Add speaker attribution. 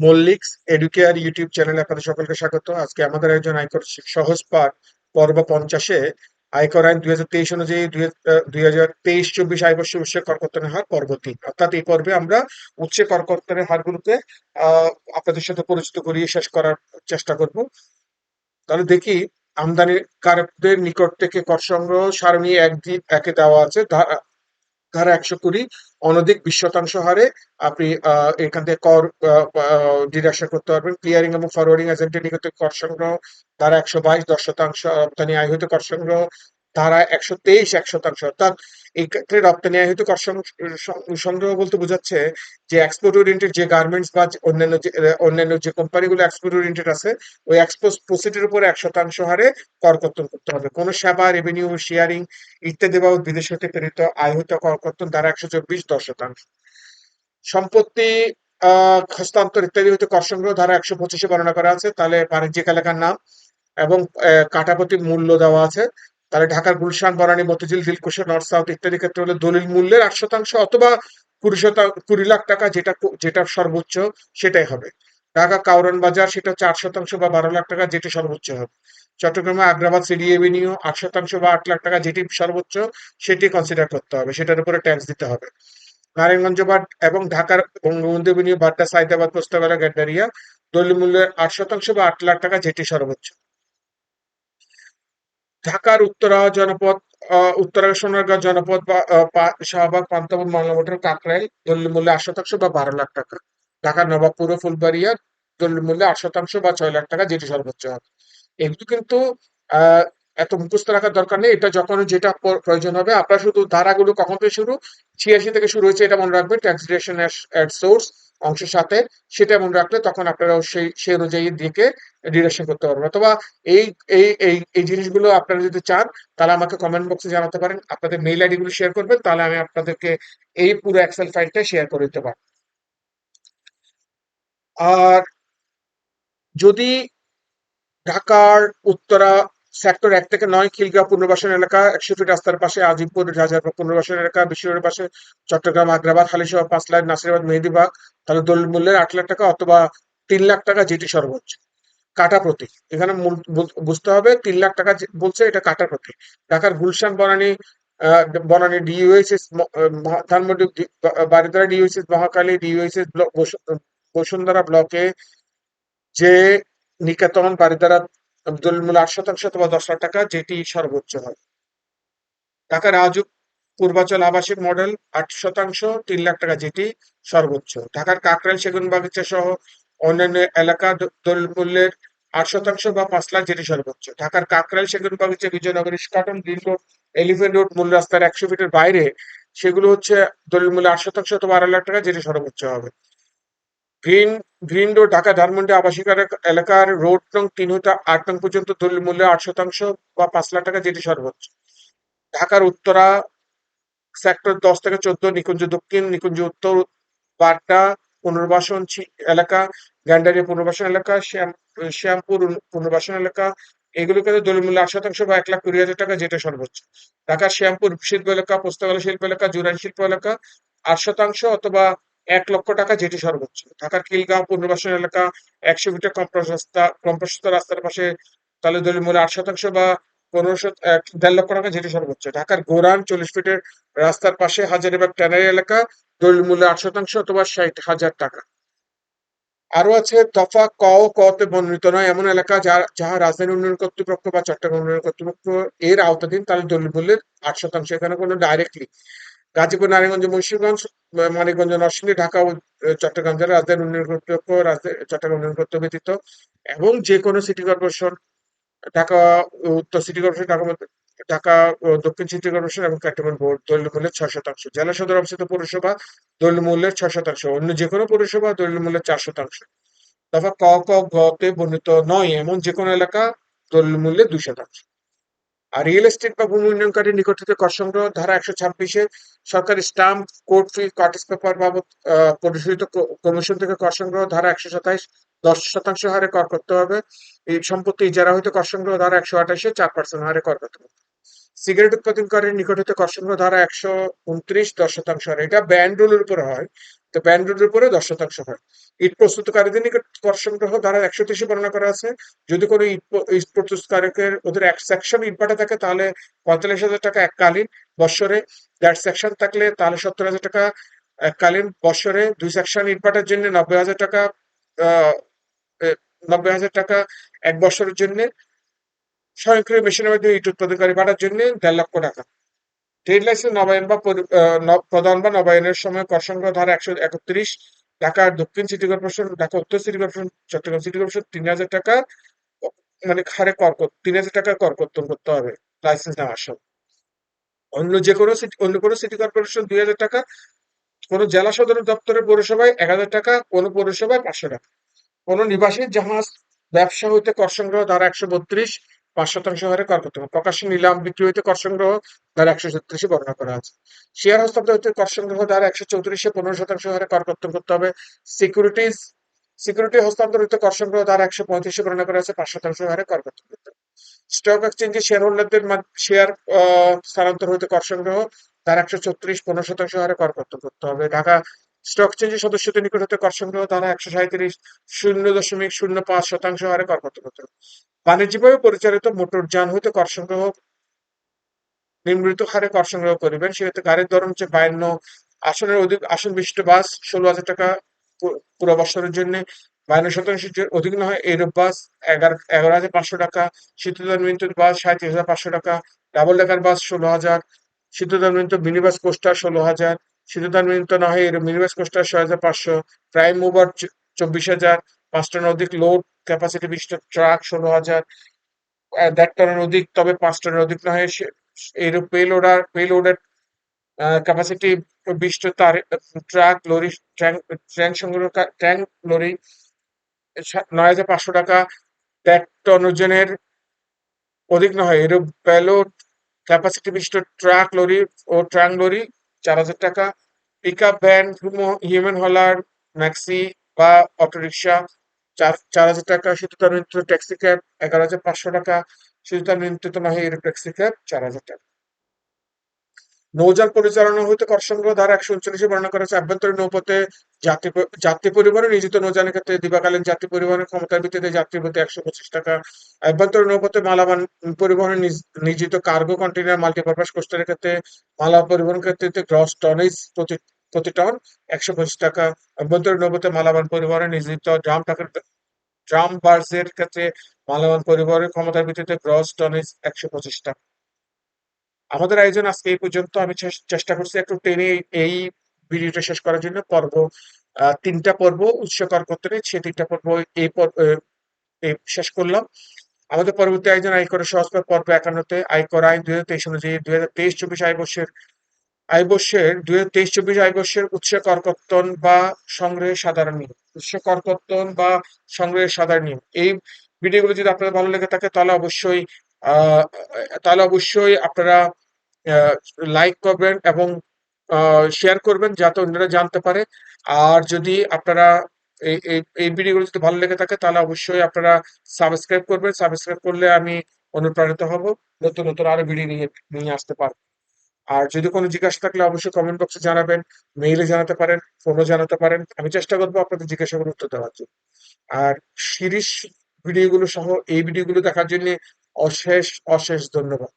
Speaker 1: মল্লিক্স educare YouTube চ্যানেলে আপনাদের সকলকে স্বাগত। আজকে আমাদের একজন আয়কর সহজ পাঠ পর্ব পঞ্চাশে। আয়কর আইন দুই হাজার তেইশ অনুযায়ী দুই হাজার তেইশ চব্বিশ আয়বর্ষ উৎসে করকর্তনের হার পর্ব তিন। অর্থাৎ এই পর্বে আমরা উৎসে করকর্তনের হারগুলোকে, আহ, আপনাদের সাথে পরিচিত করিয়ে শেষ করার চেষ্টা করব। তাহলে দেখি আমদানি কারকদের নিকট থেকে কর সংগ্রহ সারণী এক দিন একে দেওয়া আছে। ধারা একশো কুড়ি, অনধিক বিশ শতাংশ হারে আপনি এখান থেকে কর ডিডাকশন করতে পারবেন। ক্লিয়ারিং এবং ফরওয়ার্ডিং এজেন্টের নিকট কর সংগ্রহ ধারা একশো বাইশ, দশ শতাংশ রপ্তানি আয় হইতে কর সংগ্রহ ধারা একশো তেইশ এক শতাংশ। অর্থাৎ এই ক্ষেত্রে রপ্তানি আয় হইতে কর সংগ্রহ বলতে বোঝাচ্ছে যে এক্সপোর্ট ওরিয়েন্টেড যে গার্মেন্টস বা অন্যান্য যে অন্যান্য যে কোম্পানিগুলো এক্সপোর্ট ওরিয়েন্টেড আছে ওই এক্সপোর্ট প্রসিডের উপরে এক শতাংশ হারে কর কর্তন করতে হবে। কোনো সেবা রেভিনিউ শেয়ারিং ইত্যাদি বাবদ বিদেশ হতে প্রেরিত আয় কর কর্তন ধারা একশো চব্বিশ দশ শতাংশ। সম্পত্তি আহ হস্তান্তর ইত্যাদি হইতে কর সংগ্রহ ধারা একশো পঁচিশে বর্ণনা করা আছে। তাহলে বাণিজ্যিক এলাকার নাম এবং আহ, কাঠাপতি মূল্য দেওয়া আছে। তাহলে ঢাকার গুলশান, বনানী, মতিঝিল দিলকুশা নর্থ সাউথ ইত্যাদি ক্ষেত্রে হলে দলিল মূল্যের আট শতাংশ অথবা কুড়ি শতাংশ কুড়ি লাখ টাকা যেটা যেটা সর্বোচ্চ সেটাই হবে। ঢাকা কাউরান বাজার সেটা আট শতাংশ বা বারো লাখ টাকা যেটি সর্বোচ্চ হবে। চট্টগ্রামে আগ্রাবাদ সিডি এভিনিউ আট শতাংশ বা আট লাখ টাকা যেটি সর্বোচ্চ সেটি কনসিডার করতে হবে। সেটার উপরে ট্যাক্স দিতে হবে। নারায়ণগঞ্জ বাট এবং ঢাকার বঙ্গবন্ধু এভিনিউ বাড্ডা সাইদাবাদ, পোস্তাবেলা গ্যান্ডারিয়া দলিল মূল্যের আট শতাংশ বা আট লাখ টাকা যেটি সর্বোচ্চ। ঢাকার উত্তরা জনপদ উত্তরা সোনারগাঁও জনপদ বা শাহবাগ, পান্তাবন মংলামোটর কাকরাইল, দলিল মূল্য আট শতাংশ বা বারো লাখ টাকা। ঢাকার নবাবপুর ফুলবাড়িয়া দলিল মূল্য আট শতাংশ বা ছয় লাখ টাকা, যেটি সর্বোচ্চ হবে এগুলো কিন্তু এত মুখস্থ রাখার দরকার নেই। এটা যখন যেটা প্রয়োজন হবে, আপনার শুধু ধারাগুলো কখন থেকে শুরু? ছিয়াশি থেকে শুরু হয়েছে, এটা মনে রাখবেন ট্যাক্স ডিরেকশন অ্যাট সোর্স অংশের সাথে, সেটা মনে রাখলে তখন আপনারা সেই সেই অনুযায়ী দিকে ডিরেকশন করতে পারবেন। অথবা এই এই এই এই জিনিসগুলো আপনারা যদি চান, তাহলে আমাকে কমেন্ট বক্সে জানাতে পারেন। আপনাদের মেইল আইডি গুলো শেয়ার করবেন, তাহলে আমি আপনাদেরকে এই পুরো এক্সেল ফাইলটা শেয়ার করে দিতে পারব। আর যদি ঢাকার, উত্তরা সেক্টর এক থেকে নয় খিলগাঁও পুনর্বাসন এলাকা, একশো ফিট রাস্তার পাশে আজিমপুর রাজারবাগ পুনর্বাসন এলাকা বিশ্বরের পাশে চট্টগ্রাম আগ্রাবাদ হালিশহর, পাঁচ লাখ নাসিরাবাদ, মেহেদিবাগ। তাহলে দলিল মূল্যের আট লাখ টাকা অথবা তিন লাখ টাকা যেটি সর্বোচ্চ। কাটা প্রতি। এখানে বুঝতে হবে তিন লাখ টাকা বলছে এটা কাটা প্রতি। ঢাকার গুলশান, বনানী বনানী ডিইউএসএস ধানমন্ডি ডি- বা- বারিধারা ডিইউএসএস মহাকালী ডিইউএসএস বসুন্ধরা ব্লকে যে নিকেতন, বারিধারা দলিল আট শতাংশ অথবা দশ লাখ টাকা, যেটি সর্বোচ্চ হয়। ঢাকা রাজুক পূর্বাচল আবাসিক মডেল আট শতাংশ, তিন লাখ টাকা, যেটি সর্বোচ্চ। ঢাকার কাকরাইল সেগুন বাগিচা সহ অন্যান্য এলাকা দলিল মূল্যের আট শতাংশ বা পাঁচ লাখ, যেটি সর্বোচ্চ। ঢাকার Kakrail Segunbagicha Bijoynagar Eskaton green road, elephant road, মূল রাস্তার একশো ফিটের বাইরে, সেগুলো হচ্ছে দলিল মূল্য আট শতাংশ অথবা আড়াই লাখ টাকা, যেটি সর্বোচ্চ হবে। Green green road, Dhaka Dhanmondi আবাসিক এলাকার রোড নং তিন হতে আট নং পর্যন্ত দলিল মূল্য আট শতাংশ বা পাঁচ লাখ টাকা যেটি সর্বোচ্চ। ঢাকার উত্তরা সেক্টর দশ থেকে চোদ্দ, নিকুঞ্জ দক্ষিণ, নিকুঞ্জ উত্তর, বাড্ডা, পুনর্বাসন এলাকা, গ্যান্ডারিয়া পুনর্বাসন এলাকা, শ্যাম, শ্যামপুর পুনর্বাসন এলাকা এগুলোকে দলিল মূল্য আট শতাংশ বা এক লাখ কুড়ি হাজার টাকা যেটা সর্বোচ্চ। ঢাকার শ্যামপুর শিল্প এলাকা পোস্তগালা শিল্প এলাকা, জুরাইন শিল্প এলাকা, আট শতাংশ অথবা এক লক্ষ টাকা যেটি সর্বোচ্চ। ঢাকার খিলগাঁও পুনর্বাসন এলাকা একশো মিটার কম্প্রস রাস্তা কম্প্রশস্ত রাস্তার পাশে তাহলে দলিল মূল্য আট শতাংশ বা পনেরোশো দেড় লক্ষ টাকা যেটি সর্বোচ্চ। ঢাকার গোরান চল্লিশ ফিটের রাস্তার পাশে হাজারিবাগ ট্যানারি এলাকা দলিল মূল্য আট শতাংশ অথবা ষাট হাজার টাকা। আরও আছে দফা ক ও ক তে বর্ণিত নয় এমন এলাকা যা যাহা রাজধানী উন্নয়ন কর্তৃপক্ষ বা চট্টগ্রাম উন্নয়ন কর্তৃপক্ষ এর আওতাধীন, তাহলে দলিল মূল্যের আট শতাংশ। এখানে কোনো ডাইরেক্টলি গাজীপুর, নারায়ণগঞ্জ, মুন্সিগঞ্জ মানিকগঞ্জ নরসিংদী, ঢাকা ও চট্টগ্রাম জেলা রাজধানী উন্নয়ন কর্তৃপক্ষ চট্টগ্রাম উন্নয়ন কর্তৃপক্ষ ব্যতীত এবং যে কোনো সিটি কর্পোরেশন, ঢাকা উত্তর সিটি কর্পোরেশন, ঢাকা ঢাকা দক্ষিণ সিটি কর্পোরেশন এবং ক্যান্টনমেন্ট বোর্ড দলীয় মূল্যের ছয় শতাংশ। জেলা সদর অবস্থিত পৌরসভা দলীয় মূল্যের ছয় শতাংশ। অন্য যে কোনো পৌরসভা দলীয় মূল্যের চার শতাংশ। দফা ক ক গ তে বর্ণিত নয়, এমন যে কোনো এলাকা দলীয় মূল্যে দুই শতাংশ। আর রিয়েল এস্টেট বা ভূমি উন্নয়নকারীর নিকট থেকে কর সংগ্রহ ধারা একশো ছাব্বিশে সরকারি stamp court fee cartridge paper বাবদ পরিশোধিত কমিশন থেকে কর সংগ্রহ ধারা একশো সাতাইশ, দশ শতাংশ হারে কর করতে হবে। এই সম্পত্তি ইজারা হইতে কর সংগ্রহ ধারা একশো আঠাশে চার পার্সেন্ট হারে কর করতে হবে। সিগারেট উৎপাদনকারীর নিকট হতে কর সংগ্রহ ধারা একশো উনত্রিশ, দশ শতাংশ হারে। এটা ব্যান্ড রুলের উপরে হয়। তো ব্যান্ড রোডের উপরে দশ শতাংশ হয়। ইট প্রস্তুতকারীদের নিকট কর সংগ্রহ ধারা একশো তেইশে বর্ণনা করা আছে। যদি কোনো ইট প্রস্তুতকারকের ওদের এক সেকশন ইট ভাটা থাকে, তাহলে পঁয়তাল্লিশ হাজার টাকা এককালীন বৎসরে দ্যাট সেকশন থাকলে তাহলে সত্তর হাজার টাকা এককালীন বৎসরে দুই সেকশন ইট ভাটার জন্য নব্বই হাজার টাকা নব্বই হাজার টাকা এক বছরের জন্য। স্বয়ংক্রিয় মেশিনের মাধ্যমে ইট উৎপাদনকারী ভাটার জন্য দেড় লক্ষ টাকা। ট্রেড লাইসেন্স নবায়ন বা প্রদান বা নবায়নের সময় কর সংগ্রহ ধারা একশো একত্রিশ দক্ষিণ সিটি কর্পোরেশন, ঢাকা উত্তর city corporation, Chattogram city corporation তিন হাজার টাকা মানে হারে কর- তিন হাজার টাকা কর কর্তন করতে হবে লাইসেন্স নেওয়ার সময়। অন্য যে কোনো সিটি অন্য কোনো সিটি কর্পোরেশন দুই হাজার টাকা, কোনো জেলা সদর দপ্তরের পৌরসভায় এক হাজার টাকা, কোনো পৌরসভায় পাঁচশো টাকা। কোনো নিবাসী জাহাজ ব্যবসা হইতে কর সংগ্রহ ধারা একশো বত্রিশ পাঁচ শতাংশ হারে কর করতে হবে। প্রকাশ্যে নিলাম, বিক্রি হইতে কর সংগ্রহ ধারা একশো ছত্রিশে বর্ণনা করা আছে। শেয়ার হস্তান্তর হইতে কর সংগ্রহ ধারা একশো চৌত্রিশে পনেরো শতাংশ হারে কর কর্তন করতে হবে। সিকিউরিটিজ সিকিউরিটি হস্তান্তর হইতে কর সংগ্রহ ধারা একশো পঁয়ত্রিশে বর্ণনা করা আছে, পাঁচ শতাংশ হারে কর করতে হবে। স্টক এক্সচেঞ্জে শেয়ার হোল্ডারদের শেয়ার স্থানান্তর হইতে কর সংগ্রহ ধারা একশো ছত্রিশ পনেরো শতাংশ হারে কর কর্তন করতে হবে। ঢাকা স্টক এক্সচেঞ্জের সদস্যদের নিকট হতে কর সংগ্রহ, ধারা একশো সাঁত্রিশ শূন্য দশমিক শূন্য পাঁচ শতাংশ হারে কর বাণিজ্যিকভাবে পরিচালিত মোটর যান হইতে কর সংগ্রহ নিম্নলিখিত হারে কর সংগ্রহ করিবেন। সেক্ষেত্রে গাড়ির ধরন হচ্ছে বায়ান্ন। আসনের অধিক, আসন বিশিষ্ট বাস ষোলো হাজার টাকা পুরো বছরের জন্য। বায়ান্ন শতাংশের অধিক না হয় এইরূপ বাস, এগারো এগারো হাজার পাঁচশো টাকা। শীতদান মিনিট বাস সাঁত্রিশ হাজার পাঁচশো টাকা। ডাবল ডেকার বাস ষোলো হাজার। শীতদান মিনিট মিনি বাস কোস্টার ষোলো হাজার। শীতদান মিনিট না হয় এরূপ মিনি কোস্টার ছয় হাজার পাঁচশো। প্রাইম মুভার চব্বিশ হাজার। পাঁচ টনের অধিক লোড ক্যাপাসিটি বিশিষ্ট ট্রাক ষোলো হাজার। দেড় টনের অধিক, তবে পাঁচ টনের অধিক না হয় এরূপ পেলোডার পেলোডের ক্যাপাসিটি বিশিষ্ট তার ট্রাক লরি ট্যাঙ্ক সংগ্রহ ট্যাঙ্ক লরি নয় হাজার পাঁচশো টাকা দেড় টন ওজনের অধিক নয় এরূপ পেলোড ক্যাপাসিটি বিশিষ্ট ট্রাক লরি ও ট্রাঙ্ক লরি চার হাজার টাকা pick up van human hauler maxi বা অটোরিকশা চার চার হাজার টাকা শীততার নিয়ন্ত্রিত ট্যাক্সি ক্যাব এগারো হাজার পাঁচশো টাকা শীততার নিয়ন্ত্রিত নয় এরূপ ট্যাক্সি ক্যাব চার হাজার টাকা। নৌযান পরিচালনা হইতে কর সংগ্রহ ধারা একশো উনচল্লিশে বর্ণনা করা হয়েছে আভ্যন্তরীণ নৌপথে যাত্রী যাত্রী পরিবহনে নিয়োজিত নৌযানের ক্ষেত্রে দিবাকালীন যাত্রী পরিবহনের ক্ষমতার ভিত্তিতে যাত্রী প্রতি একশো পঁচিশ টাকা। আভ্যন্তরীণ নৌপথে মালামাল পরিবহনে নিয়োজিত কার্গো কন্টেনার মাল্টিপারপাস কোস্টারের ক্ষেত্রে মালা পরিবহন ক্ষেত্রে গ্রস টনেজ প্রতি প্রতি টন একশো পঁচিশ টাকা। আভ্যন্তরীণ নৌপথে মালামাল পরিবহনে নিয়োজিত ড্রাম ট্রাকের ড্রাম বার্সের ক্ষেত্রে মালামাল পরিবহনের ক্ষমতার ভিত্তিতে গ্রস টনেজ একশো পঁচিশ টাকা। আমাদের আয়োজন আজকে এই পর্যন্ত। আমি চেষ্টা করছি একটু টেনে এই- ভিডিওটা শেষ করার জন্য। পর্ব তিনটা পর্ব উৎস করতে সেই তিনটা পর্ব এই শেষ করলাম। আমাদের পরবর্তী আয়োজন আয়কর সহজপাঠ পর্ব একান্নতে আয়কর আইন দুই হাজার তেইশ অনুযায়ী দুই হাজার তেইশ চব্বিশ আয় আয়বর্ষের আয়বর্ষের দুই হাজার তেইশ চব্বিশ আয়বর্ষের উৎস করকর্তন বা সংগ্রহের সাধারণ নিয়ম। উৎস করকর্তন বা সংগ্রহের সাধারণ নিয়ম। এই ভিডিওগুলো যদি আপনাদের ভালো লেগে থাকে তাহলে অবশ্যই তাহলে অবশ্যই আপনারা লাইক করবেন এবং শেয়ার করবেন যাতে অন্যরা জানতে পারে। আর যদি আপনারা এই ভিডিওগুলো যদি ভালো লেগে থাকে, তাহলে অবশ্যই আপনারা সাবস্ক্রাইব করবেন। সাবস্ক্রাইব করলে আমি অনুপ্রাণিত হব। নতুন নতুন আরও ভিডিও নিয়ে নিয়ে আসতে পারব। আর যদি কোনো জিজ্ঞাসা থাকলে অবশ্যই কমেন্ট বক্সে জানাবেন মেইলে জানাতে পারেন ফোনও জানাতে পারেন। আমি চেষ্টা করব আপনাদের জিজ্ঞাসাগুলোর উত্তর দেওয়ার জন্য। আর সিরিজ ভিডিওগুলো সহ এই ভিডিওগুলো দেখার জন্য অশেষ অশেষ ধন্যবাদ।